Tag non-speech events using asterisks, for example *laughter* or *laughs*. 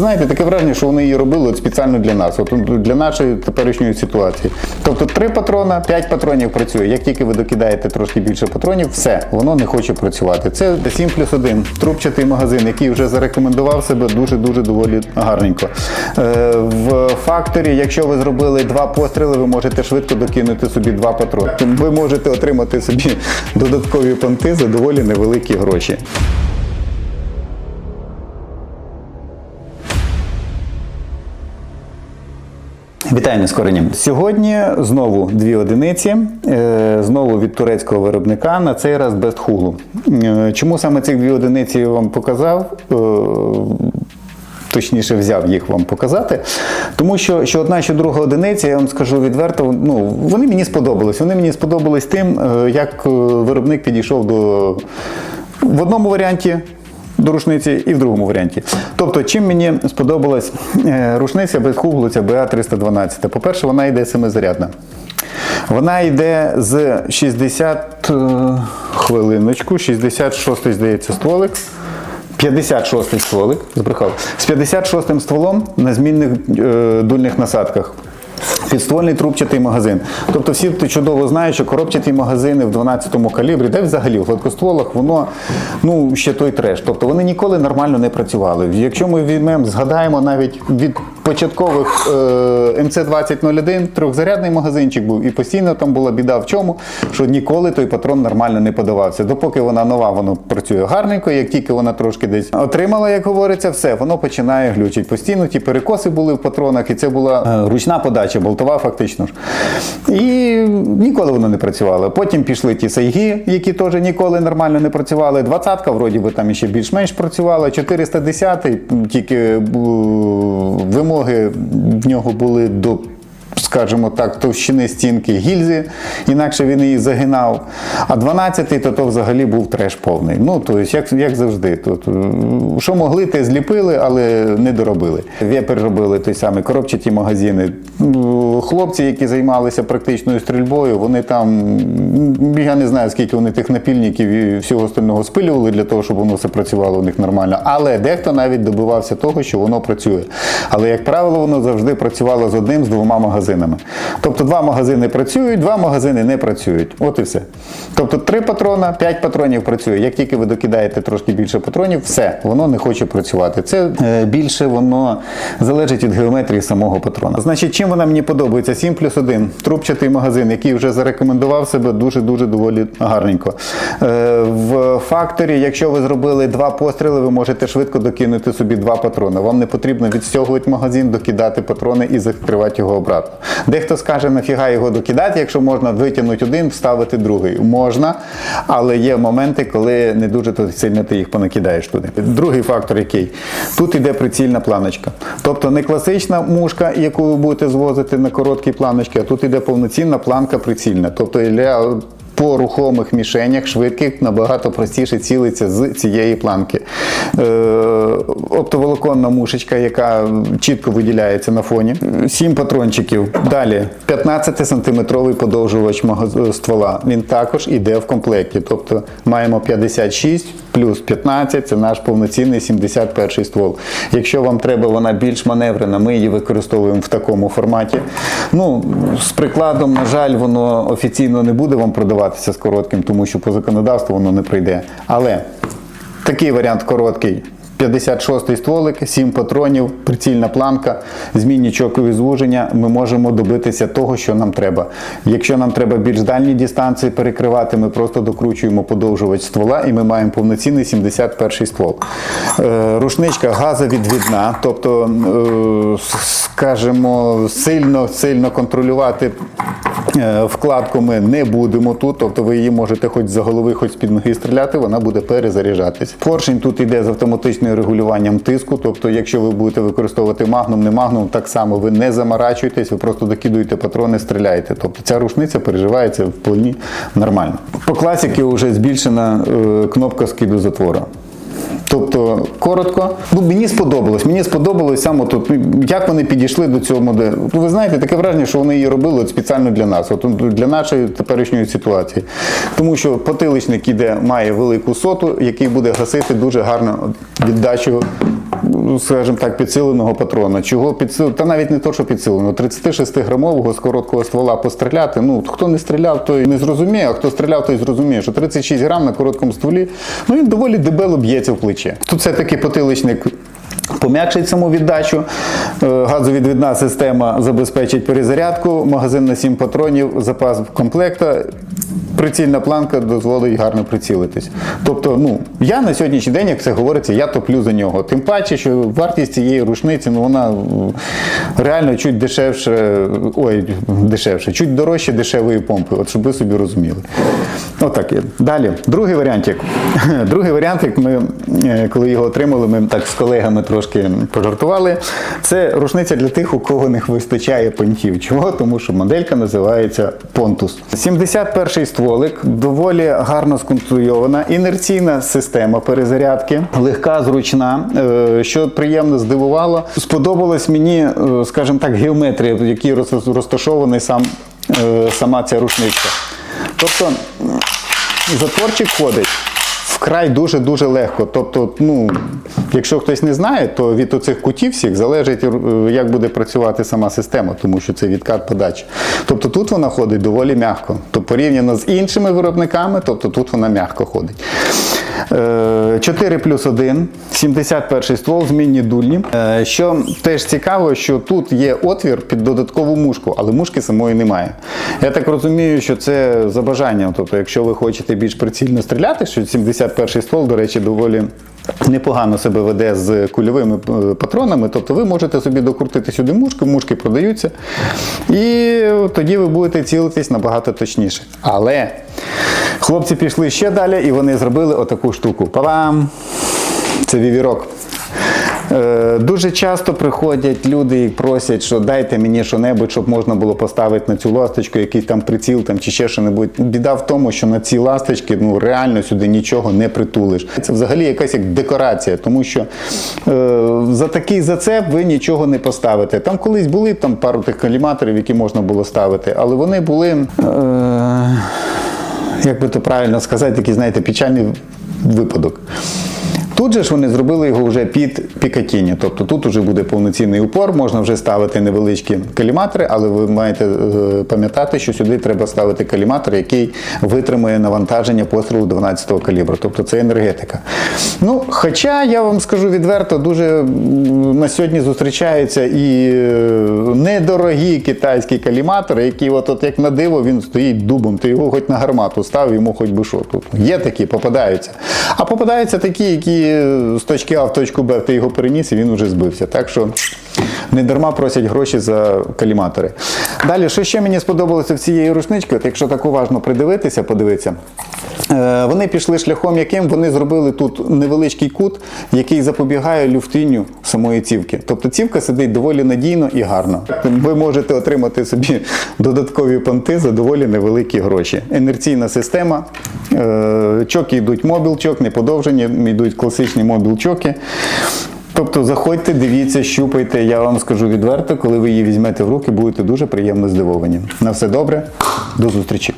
знаєте, таке враження, що вони її робили от спеціально для нас, от для нашої теперішньої ситуації. Тобто три патрона, п'ять патронів працює. Як тільки ви докидаєте трошки більше патронів, все, воно не хоче працювати. Це 7 плюс 1, трубчатий магазин, який вже зарекомендував себе дуже-дуже доволі гарненько. Е, в факторі, якщо ви зробили два постріли, ви можете швидко докинути собі два патрони. Ви можете отримати собі додаткові понти за доволі невеликі гроші. Вітаю нескорені. Сьогодні знову дві одиниці, е, знову від турецького виробника, на цей раз без хуглу. Е, Чому саме цих дві одиниці я вам показав? Е, Точніше, взяв їх вам показати. Тому що, що одна, що друга одиниця, я вам скажу відверто, ну, вони мені сподобались. Вони мені сподобались тим, як виробник підійшов до в одному варіанті до рушниці і в другому варіанті. Тобто, чим мені сподобалась е, рушниця без хуглу, ця BA312. По-перше, вона йде семизарядна. Вона йде з 60 е, хвилиночку, 66 здається, стволик. 56-й стволик, збрехав, з 56-м стволом на змінних е, дульних насадках. Підствольний трубчатий магазин. Тобто всі чудово знають, що коробчаті магазини в 12-му калібрі, де взагалі в гладкостволах, воно ну, ще той треш. Тобто вони ніколи нормально не працювали. Якщо ми візьмемо, згадаємо навіть від початкових е, МЦ-2001 трьохзарядний магазинчик був, і постійно там була біда в чому, що ніколи той патрон нормально не подавався. Допоки вона нова, воно працює гарненько. Як тільки вона трошки десь отримала, як говориться, все, воно починає глючити. Постійно ті перекоси були в патронах, і це була е, ручна подача, болтова фактично ж. І ніколи воно не працювало. Потім пішли ті сайги, які теж ніколи нормально не працювали. Двадцятка, вроді би, там ще більш-менш працювала. 410 тільки е, вимоги в нього були до. Скажімо так, товщини стінки гільзи, інакше він її загинав. А 12-й то, то взагалі був треш повний. Ну, тобто, як, як завжди. Е, що могли, те зліпили, але не доробили. Вепер робили той самий коробчаті магазини. Ну, Хлопці, які займалися практичною стрільбою, вони там, я не знаю, скільки вони тих напільників і всього остального спилювали для того, щоб воно все працювало у них нормально. Але дехто навіть добивався того, що воно працює. Але, як правило, воно завжди працювало з одним, з двома магазинами. Тобто два магазини працюють, два магазини не працюють. От і все. Тобто три патрона, п'ять патронів працює. Як тільки ви докидаєте трошки більше патронів, все, воно не хоче працювати. Це е, більше воно залежить від геометрії самого патрона. Значить, чим вона мені подобається? 7 плюс 1. Трубчатий магазин, який вже зарекомендував себе дуже-дуже доволі гарненько. Е, в факторі, якщо ви зробили два постріли, ви можете швидко докинути собі два патрони. Вам не потрібно відстягувати магазин, докидати патрони і закривати його обратно. Дехто скаже, нафіга його докидати, якщо можна витягнути один, вставити другий. Можна, але є моменти, коли не дуже сильно ти їх понакидаєш туди. Другий фактор який? Тут іде прицільна планочка. Тобто не класична мушка, яку ви будете звозити на короткі планочки, а тут іде повноцінна планка прицільна. Тобто для по рухомих мішенях швидких набагато простіше цілиться з цієї планки. Е, оптоволоконна мушечка, яка чітко виділяється на фоні. Сім патрончиків. Далі 15-сантиметровий подовжувач ствола. Він також іде в комплекті. Тобто маємо 56 плюс 15 це наш повноцінний 71 ствол. Якщо вам треба вона більш маневрена, ми її використовуємо в такому форматі. Ну, з прикладом, на жаль, воно офіційно не буде вам продаватися з коротким, тому що по законодавству воно не прийде. Але такий варіант короткий. 56-й стволик, 7 патронів, прицільна планка, змінні чокові звуження. Ми можемо добитися того, що нам треба. Якщо нам треба більш дальні дистанції перекривати, ми просто докручуємо подовжувач ствола і ми маємо повноцінний 71-й ствол. Е, рушничка газовідвідна, тобто, е, скажімо, сильно, сильно контролювати Вкладку ми не будемо тут, тобто ви її можете хоч за голови, хоч з-під ноги стріляти, вона буде перезаряджатись. Поршень тут йде з автоматичним регулюванням тиску, тобто, якщо ви будете використовувати магнум, не магнум, так само ви не заморачуєтесь, ви просто докидуєте патрони, стріляєте. Тобто ця рушниця переживається в повні нормально. По класіки вже збільшена е, кнопка скиду затвора. Тобто, коротко, ну мені сподобалось. Мені сподобалось саме тут, як вони підійшли до цього моделю. Ну, ви знаєте, таке враження, що вони її робили спеціально для нас, от для нашої теперішньої ситуації. Тому що потиличник іде, має велику соту, який буде гасити дуже гарно віддачу скажімо так, підсиленого патрона. Чого підсил... Та навіть не то, що підсиленого, 36-грамового з короткого ствола постріляти. Ну, хто не стріляв, той не зрозуміє, а хто стріляв, той зрозуміє, що 36 грам на короткому стволі, ну він доволі дебело б'ється в плече. Тут все-таки потиличник Пом'якшить саму віддачу, Е, газовідвідна система забезпечить перезарядку, магазин на 7 патронів, запас комплекта, прицільна планка дозволить гарно прицілитись. Тобто, ну я на сьогоднішній день, як це говориться, я топлю за нього. Тим паче, що вартість цієї рушниці, ну вона реально чуть дешевше, ой, дешевше, чуть дорожче дешевої помпи, от щоб ви собі розуміли. Отак. Далі, другий варіантик. *laughs* Другий варіантик, ми е, коли його отримали, ми так з колегами трошки пожартували. Це рушниця для тих, у кого не вистачає понтів. Чого? Тому що моделька називається Понтус. 71-й більший стволик, доволі гарно сконструйована, інерційна система перезарядки, легка, зручна, е, що приємно здивувало. Сподобалась мені, е, скажімо так, геометрія, в якій розташований сам, е, сама ця рушничка. Тобто затворчик ходить вкрай дуже-дуже легко. Тобто, ну, якщо хтось не знає, то від оцих кутів всіх залежить, е, як буде працювати сама система, тому що це відкат подачі. Тобто тут вона ходить доволі м'яко. То порівняно з іншими виробниками, тобто тут вона м'яко ходить. Е, 4 плюс 1, 71 ствол, змінні дульні. Е, Що теж цікаво, що тут є отвір під додаткову мушку, але мушки самої немає. Я так розумію, що це за бажанням. Тобто, якщо ви хочете більш прицільно стріляти, що 71 ствол, до речі, доволі. Непогано себе веде з кульовими е, патронами, тобто ви можете собі докрутити сюди мушки, мушки продаються, і тоді ви будете цілитись набагато точніше. Але хлопці пішли ще далі і вони зробили отаку штуку. Па-бам! Це вівірок. Е, Дуже часто приходять люди і просять, що дайте мені що-небудь, щоб можна було поставити на цю ласточку, якийсь там приціл там, чи ще що-небудь. Біда в тому, що на ці ласточки ну, реально сюди нічого не притулиш. Це взагалі якась як декорація, тому що е, за такий зацеп ви нічого не поставите. Там колись були там пару тих каліматорів, які можна було ставити, але вони були. Е, як би то правильно сказати, такий, знаєте, печальний випадок. Тут же ж вони зробили його вже під Пікатіні, тобто тут вже буде повноцінний упор, можна вже ставити невеличкі каліматори, але ви маєте е, пам'ятати, що сюди треба ставити каліматор, який витримує навантаження пострілу 12-го калібру, тобто це енергетика. Ну, хоча я вам скажу відверто, дуже на сьогодні зустрічаються і е, недорогі китайські каліматори, які от, от як на диво він стоїть дубом, ти його хоч на гармату став, йому хоч би що. Тут є такі, попадаються. А попадаються такі, які з точки А в точку Б ти його переніс і він вже збився. Так що не дарма просять гроші за каліматори. Далі, що ще мені сподобалося в цієї рушнички, от якщо так уважно придивитися, подивитися. Е, Вони пішли шляхом, яким вони зробили тут невеличкий кут, який запобігає люфтінню самої цівки. Тобто цівка сидить доволі надійно і гарно. Ви можете отримати собі додаткові понти за доволі невеликі гроші. Інерційна система, е, чоки йдуть мобілчок, не подовжені, йдуть класичні мобілчоки. Тобто заходьте, дивіться, щупайте. Я вам скажу відверто, коли ви її візьмете в руки, будете дуже приємно здивовані. На все добре, до зустрічі.